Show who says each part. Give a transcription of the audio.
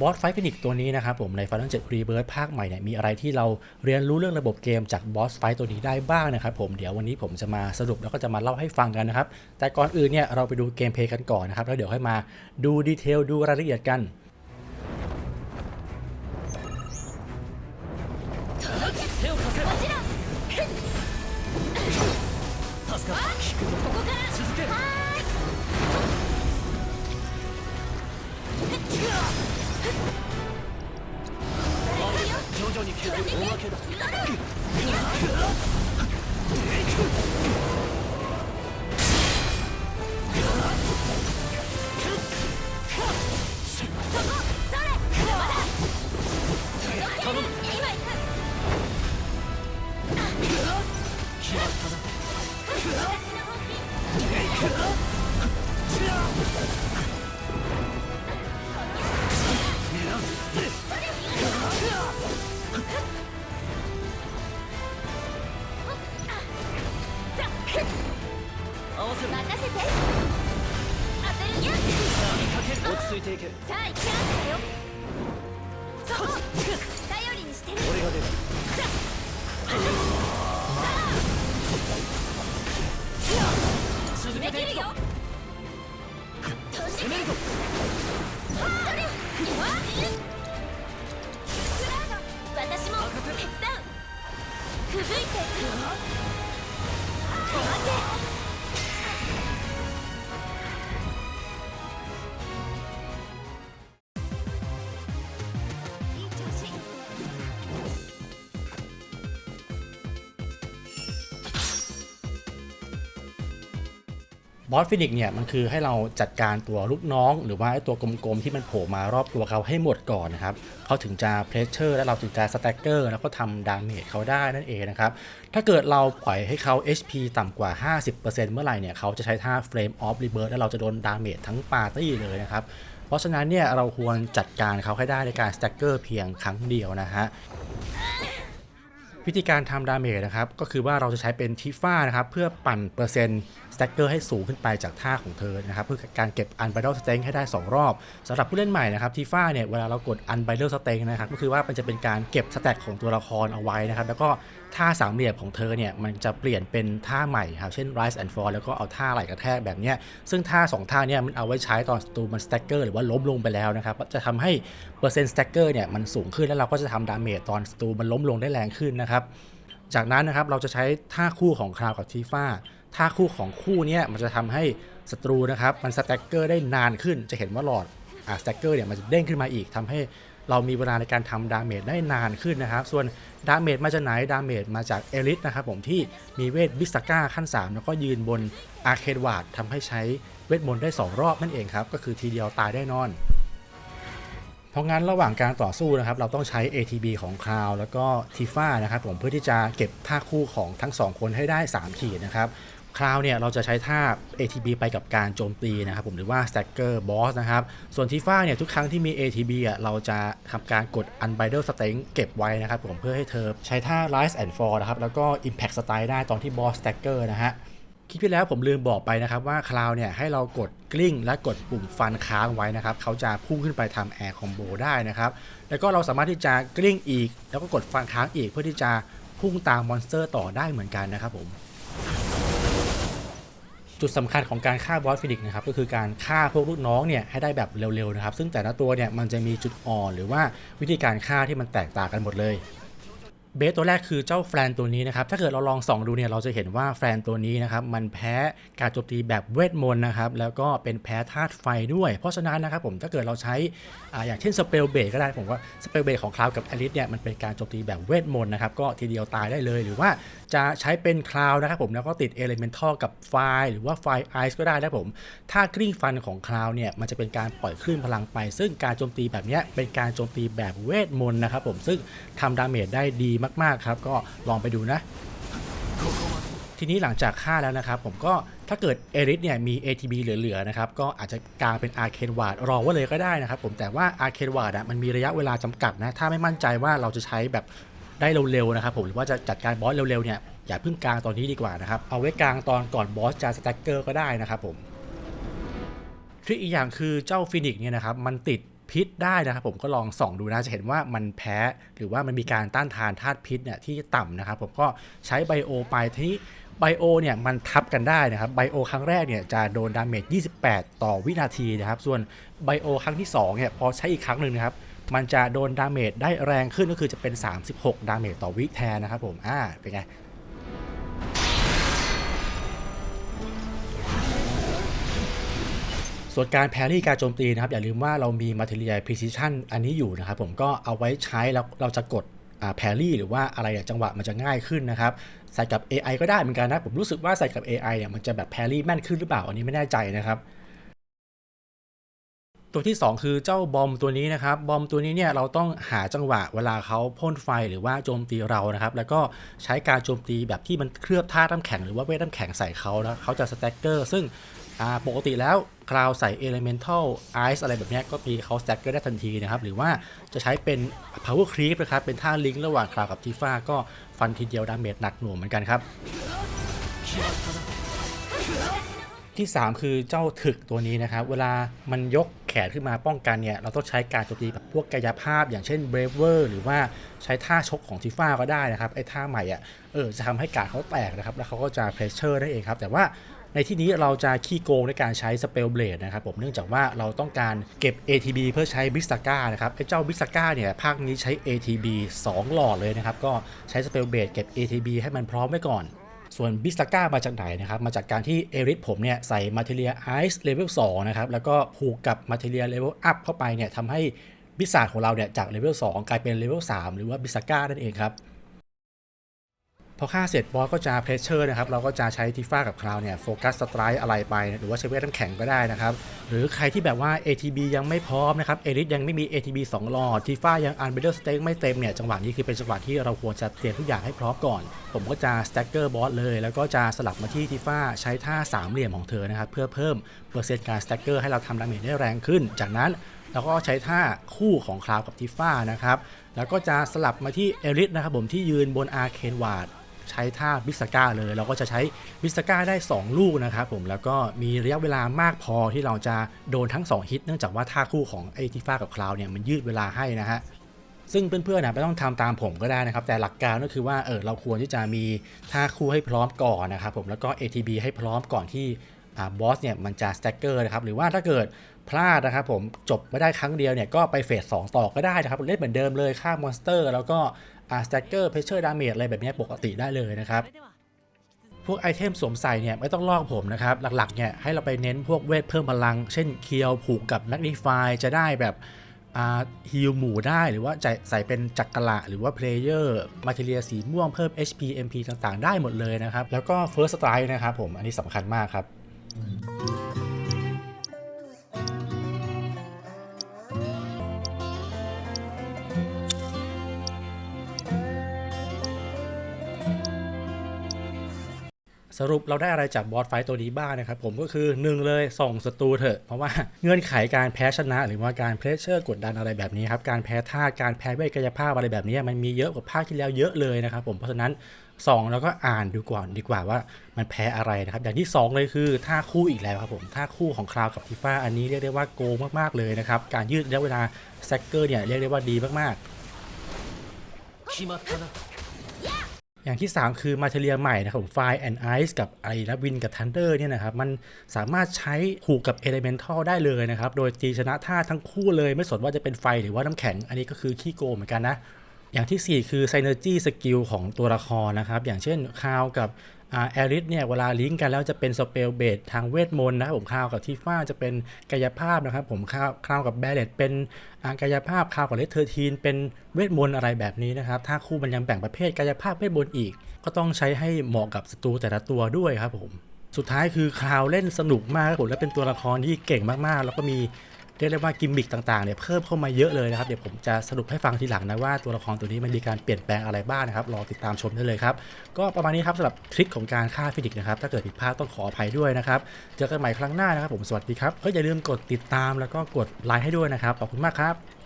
Speaker 1: บอสไฟฟินิกตัวนี้นะครับผมใน Final 7 Rebirth ภาคใหม่เนี่ยมีอะไรที่เราเรียนรู้เรื่องระบบเกมจากบอสไฟตัวนี้ได้บ้างนะครับผมเดี๋ยววันนี้ผมจะมาสรุปแล้วก็จะมาเล่าให้ฟังกันนะครับ แต่ก่อนอื่นเนี่ยเราไปดูเกมเพลย์กันก่อนนะครับ แล้วเดี๋ยวค่อยมาดูดีเทลดูรายละเอียดกัน
Speaker 2: 手を貸せ
Speaker 3: こちら
Speaker 2: 助かった聞くぞ
Speaker 3: ここから
Speaker 2: 続け 徐々に削るおまけだ
Speaker 3: そこそれまだ
Speaker 2: 頼む
Speaker 3: 今行く
Speaker 2: 決まっ。たける落ち着いていけ。
Speaker 3: さあ行きますよ。そこ頼りにしてる。
Speaker 2: 俺が出る続
Speaker 3: できるよ
Speaker 2: けていくぞ攻めるぞ
Speaker 3: 私も手伝う吹雪いて待て
Speaker 1: บอสฟินิกเนี่ยมันคือให้เราจัดการตัวลูกน้อง หรือว่าตัวกลมๆที่มันโผล่มารอบตัวเขาให้หมดก่อนนะครับเขาถึงจะเพรสเชอร์และเราถึงจะสแต็กเกอร์แล้วก็ทำดาเมจเขาได้นั่นเองนะครับถ้าเกิดเราปล่อยให้เขา HP ต่ำกว่า 50%เมื่อไหร่เนี่ยเขาจะใช้ท่า Flame of Rebirth แล้วเราจะโดนดาเมจทั้งปาร์ตี้เลยนะครับเพราะฉะนั้นเนี่ยเราควรจัดการเขาให้ได้ในการสแต็กเกอร์เพียงครั้งเดียวนะฮะ วิธีการทำดาเมจนะครับก็คือว่าเราจะใช้เป็นทิฟ้านะครับเพื่อปั่นเปอร์เซ็นต์สแต็กเกอร์ให้สูงขึ้นไปจากท่าของเธอนะครับเพื่อการเก็บอันไบเดลสเต็งให้ได้ 2 รอบสำหรับผู้เล่นใหม่นะครับทิฟ้าเนี่ยเวลาเรากดอันไบเดลสเต็งนะครับก็คือว่ามันจะเป็นการเก็บสแต็กของตัวละครเอาไว้นะครับแล้วก็ท่าสามเหลี่ยมของเธอเนี่ยมันจะเปลี่ยนเป็นท่าใหม่ครับเช่น rise and fall แล้วก็เอาท่าไหลกระแทกแบบเนี้ยซึ่งท่าสองท่าเนี่ยมันเอาไว้ใช้ตอนตูมันสแต็กเกอร์หรือว่าล้มลงไปแล้วนะครับจะทำให้เปอร์เซ็นต์สแต็กเกอร์เนี่ยมันสูงขึ้นแล้วเราก็จะทำดาเมจตอนตูมันล้มลงได้แรงขึ้นนะครับจากนั้นนะครับเราจะใช้ท่าคู่ของคราวกับทีฟ้าท่าคู่ของคู่นี้มันจะทำให้ศัตรูนะครับมันสแต็กเกอร์ได้นานขึ้นจะเห็นว่าหลอดอ่าสแต็กเกอร์เนี่ยมันจะเด้งขึ้นมาอีกทำให้เรามีเวลาในการทำดาเมจได้นานขึ้นนะครับ ส่วนดาเมจมาจากไหนดาเมจมาจากเอลิสนะครับผมที่มีเวทบิสก้าขั้น 3 แล้วก็ยืนบนอาร์เคดวาดทำให้ใช้เวทมนต์ได้ 2 รอบนั่นเองครับ ก็คือทีเดียวตายได้นอน เพราะงั้นระหว่างการต่อสู้นะครับ เราต้องใช้ ATB ของคราวแล้วก็ทีฟ้านะครับผมเพื่อที่จะเก็บท่าคู่ของทั้ง 2 คนให้ได้ 3 ขีดนะครับคราวเนี่ยเราจะใช้ท่า ATB ไปกับการโจมตีนะครับผมหรือว่า Stacker Boss นะครับ ส่วนทีฟ้าเนี่ยทุกครั้งที่มี ATB อะเราจะทำการกด Unbridle Strength เก็บไว้นะครับผมเพื่อให้เธอใช้ท่า Rise and Fall นะครับแล้วก็ Impact Style ได้ตอนที่ Boss Stacker นะฮะ คลิปที่แล้วผมลืมบอกไปนะครับว่าคลาวเนี่ยให้เรากดกลิ้ง และกดปุ่มฟันค้างไว้นะครับเขาจะพุ่งขึ้นไปทำแอร์คอมโบได้นะครับแล้วก็เราสามารถที่จะกลิ้งอีก แล้วก็กดฟันค้างอีกเพื่อที่จะพุ่งตามมอนสเตอร์ต่อได้เหมือนกันนะครับผมจุดสำคัญของการฆ่าบอสฟินิกนะครับก็คือการฆ่าพวกลูกน้องเนี่ยให้ได้แบบเร็วๆนะครับซึ่งแต่ละตัวเนี่ยมันจะมีจุดอ่อนหรือว่าวิธีการฆ่าที่มันแตกต่างกันหมดเลย เบสตัวแรกคือเจ้าแฟนตัวนี้นะครับ ถ้าเกิดเราลองส่องดูเนี่ยเราจะเห็นว่าแฟนตัวนี้นะครับมันแพ้การโจมตีแบบเวทมนต์นะครับแล้วก็เป็นแพ้ธาตุไฟด้วย เพราะฉะนั้นนะครับผมถ้าเกิดเราใช้อ่าอย่างเช่นสเปลเบดก็ได้ผมว่าสเปลเบดของคลาวกับอลิสเนี่ยมันเป็นการโจมตีแบบเวทมนต์นะครับก็ทีเดียวตายได้เลย หรือว่าจะใช้เป็นคลาวนะครับผมแล้วก็ติดเอลิเมนทัลกับไฟหรือว่าไฟไอซ์ก็ได้นะครับผมถ้ากลิ้งฟันของคลาวเนี่ยมันจะเป็นการปล่อยคลื่นพลังไป ซึ่งการโจมตีแบบเนี้ยเป็นการโจมตีแบบเวทมนต์นะครับผมซึ่งทำดาเมจได้ดีมากๆครับ ก็ลองไปดูนะ ทีนี้หลังจากฆ่าแล้วนะครับ ผมก็ถ้าเกิดเอริสเนี่ยมี ATB เหลือ ๆ นะครับ ก็อาจจะกลางเป็นอาร์เคนวาดรอไว้เลยก็ได้นะครับผมแต่ว่าอาร์เคนวาดอะมันมีระยะเวลาจำกัดนะ ถ้าไม่มั่นใจว่าเราจะใช้แบบได้เร็วๆนะครับผมหรือว่าจะจัดการบอสเร็วๆเนี่ยอย่าเพิ่งกลางตอนนี้ดีกว่านะครับ เอาไว้กลางตอนก่อนบอสจะสแต็กเกอร์ก็ได้นะครับผมทริคอีกอย่างคือเจ้าฟินิกเนี่ยนะครับมันติด พิษได้นะครับผมก็ลองส่องดูนะจะเห็นว่ามันแพ้หรือว่ามันมีการต้านทานธาตุพิษเนี่ยที่ต่ำนะครับผมก็ใช้ไบโอไปที่ไบโอเนี่ยมันทับกันได้นะครับไบโอครั้งแรกเนี่ยจะโดนดาเมจ 28 ต่อวินาทีนะครับส่วนไบโอครั้งที่2เนี่ยพอใช้อีกครั้งหนึ่งนะครับมันจะโดนดาเมจได้แรงขึ้นก็คือจะเป็น 36 ดาเมจต่อวิแทนนะครับผมอ่าเป็นไง ส่วนการแพรี่การโจมตีนะครับ อย่าลืมว่าเรามี Material Precision อันนี้อยู่นะครับผมก็เอาไว้ใช้แล้วเราจะกดแพรี่หรือว่าอะไรจังหวะมันจะง่ายขึ้นนะครับใส่กับ AI ก็ได้เหมือนกันนะผมรู้สึกว่าใส่กับ AI เนี่ยมันจะแบบแพรี่แม่นขึ้นหรือเปล่าอันนี้ไม่แน่ใจนะครับตัวที่ 2 คือเจ้าบอมตัวนี้นะครับบอมตัวนี้เนี่ยเราต้องหาจังหวะเวลาเขาพ่นไฟหรือว่าโจมตีเรานะครับแล้วก็ใช้การโจมตีแบบที่มันเคลือบธาตุน้ำแข็งหรือว่าเวทน้ำแข็งใส่เขานะเขาจะสแต็กเกอร์ซึ่ง อ่าปกติแล้วคราวใส่ Elemental Ice อะไรแบบนี้ก็ตีเขาสแต็กเกอร์ได้ทันทีนะครับ หรือว่าจะใช้เป็น Power Creep นะครับ เป็นท่าลิงก์ระหว่างคราวกับทีฟ้าก็ฟันทีเดียวดาเมจหนักหน่วงเหมือนกันครับ ที่ 3 คือเจ้าถึกตัวนี้นะครับ เวลามันยกแขนขึ้นมาป้องกันเนี่ย เราต้องใช้การโจมตีแบบพวกกายภาพ อย่างเช่นเบรเวอร์หรือว่าใช้ท่าชกของทิฟ้าก็ได้นะครับไอ้ท่าใหม่อะเออจะทำให้การเขาแตกนะครับแล้วเขาก็จะเพรสเชอร์ได้เองครับแต่ว่า ในที่นี้เราจะขี้โกงในการใช้สเปลเบลดนะครับผมเนื่องจากว่าเราต้องการเก็บ ATB เพื่อใช้บิสตาก้านะครับไอ้เจ้าบิสตาก้าเนี่ยภาคนี้ใช้ ATB 2 หลอดเลยนะครับ ก็ใช้สเปลเบลดเก็บ ATB ให้มันพร้อมไว้ก่อนส่วนบิสตาก้ามาจากไหนนะครับ มาจากการที่เอริสผมเนี่ยใส่ Material Ice Level 2นะครับ แล้วก็ผูกกับ Material Level Up เข้าไปเนี่ยทำให้บิสซาของเราเนี่ยจาก Level 2กลายเป็น Level 3หรือว่าบิสตาก้านั่นเองครับ พอฆ่าเสร็จบอสก็จะเพรสเชอร์นะครับเราก็จะใช้ทีฟ้ากับคราวเนี่ยโฟกัสสไตร์อะไรไป หรือว่าใช้เวทน้ำแข็งก็ได้นะครับหรือใครที่แบบว่า ATB ยังไม่พร้อมนะครับเอริสยังไม่มี ATB 2หลอดทีฟ้ายังอันเบเดอร์สเต็กไม่เต็มเนี่ยจังหวะนี้คือเป็นจังหวะที่เราควรจะเตรียมทุกอย่างให้พร้อมก่อน ผมก็จะสแต็กเกอร์บอสเลย แล้วก็จะสลับมาที่ทีฟ้าใช้ท่าสามเหลี่ยมของเธอนะครับเพื่อเพิ่มเปอร์เซ็นต์การสแต็กเกอร์ให้เราทำดาเมจได้แรงขึ้น จากนั้นเราก็ใช้ท่าคู่ของคราวกับทีฟ้านะครับ แล้วก็จะสลับมาที่เอริสนะครับผมที่ยืนบนอาร์เคนวาด ใช้ท่าบิสก้าเลย เราก็จะใช้บิสก้าได้ 2 ลูกนะครับผมแล้วก็มีระยะเวลามากพอที่เราจะโดนทั้ง 2 ฮิต เนื่องจากว่าท่าคู่ของไอทิฟ้ากับคลาวเนี่ยมันยืดเวลาให้นะฮะซึ่งเพื่อนๆนะไม่ต้องทำตามผมก็ได้นะครับ แต่หลักการก็คือว่าเออเราควรที่จะมีท่าคู่ให้พร้อมก่อนนะครับผมแล้วก็ ATB ให้พร้อมก่อนที่บอสเนี่ยมันจะสแต็กเกอร์นะครับหรือว่าถ้าเกิดพลาดนะครับผมจบไม่ได้ครั้งเดียวเนี่ยก็ไปเฟส2ต่อก็ได้นะครับเล่นเหมือนเดิมเลยฆ่ามอนสเตอร์ แล้วก็ อ่าสแต็กเกอร์เพชเชอร์ดาเมจอะไรแบบนี้ปกติได้เลยนะครับพวกไอเทมสวมใส่เนี่ยไม่ต้องลอกผมนะครับ หลักๆเนี่ยให้เราไปเน้นพวกเวทเพิ่มพลัง เช่นเคียวผูกกับแมกนิฟายจะได้แบบฮิลหมู่ได้หรือว่าใส่เป็นจักรละหรือว่าเพลเยอร์มาเทเรียสีม่วงเพิ่ม HP MP ต่างๆ ได้หมดเลยนะครับ แล้วก็ First Strike นะครับผมอันนี้สำคัญมากครับ สรุปเราได้อะไรจากบอสไฟต์ตัวนี้บ้างนะครับ ผมก็คือ 1 เลยส่งศัตรูเถอะ เพราะว่าเงื่อนไขาการแพ้ชนะ หรือว่าการเพรสเชอร์กดดันอะไรแบบนี้ครับ การแพ้ท่าการแพ้เวทกายภาพอะไรแบบนี้มันมีเยอะกว่าภาคที่แล้วเยอะเลยนะครับผมเพราะฉะนั้น2แล้วก็อ่านดูก่อนดีกว่าว่ามันแพ้อะไรนะครับ อย่างที่ 2 เลยคือท่าคู่อีกแล้วครับผมท่าคู่ของคลาวกับทิฟ่าอันนี้เรียกได้ว่าโกงมากๆเลยนะครับ การยืดระยะเวลาแซกเกอร์เนี่ยเรียกได้ว่าดีมากๆ อย่างที่ 3 คือมาเทเรียใหม่นะครับผมไฟแอนไอซ์กับไอรับวินกับทันเดอร์เนี่ยนะครับมันสามารถใช้ผูกกับเอเลเมนทัลได้เลยนะครับ โดยตีชนะท่าทั้งคู่เลยไม่สนว่าจะเป็นไฟหรือว่าน้ำแข็ง อันนี้ก็คือขี้โกงเหมือนกันนะ อย่างทีสี่ 4 คือไซเนอร์จี้สกิลของตัวละครนะครับ อย่างเช่นคาวกับ แอริสเนี่ยเวลาลิงก์กันแล้วจะเป็นสเปลเบดทางเวทมนต์นะครับผมคาวกับทีฟ้าจะเป็นกายภาพนะครับผมคาวคาวกับแบลเลตเป็นกายภาพคาวกับเลเทอร์ทีนเป็นเวทมนต์อะไรแบบนี้นะครับ ถ้าคู่มันยังแบ่งประเภทกายภาพเวทมนต์อีก ก็ต้องใช้ให้เหมาะกับศัตรูแต่ละตัวด้วยครับผม สุดท้ายคือคาวเล่นสนุกมากครับผมและเป็นตัวละครที่เก่งมากๆ แล้วก็มี เรียกได้ว่ากิมมิคต่างๆเนี่ยเพิ่มเข้ามาเยอะเลยนะครับเดี๋ยวผมจะสรุปให้ฟังทีหลังนะว่าตัวละครตัวนี้มันมีการเปลี่ยนแปลงอะไรบ้างนะครับรอติดตามชมได้เลยครับก็ประมาณนี้ครับสำหรับทริคของการฆ่าฟิสิกส์นะครับถ้าเกิดผิดพลาดต้องขออภัยด้วยนะครับเจอกันใหม่ครั้งหน้านะครับผมสวัสดีครับก็อย่าลืมกดติดตามแล้วก็กดไลค์ให้ด้วยนะครับขอบคุณมากครับ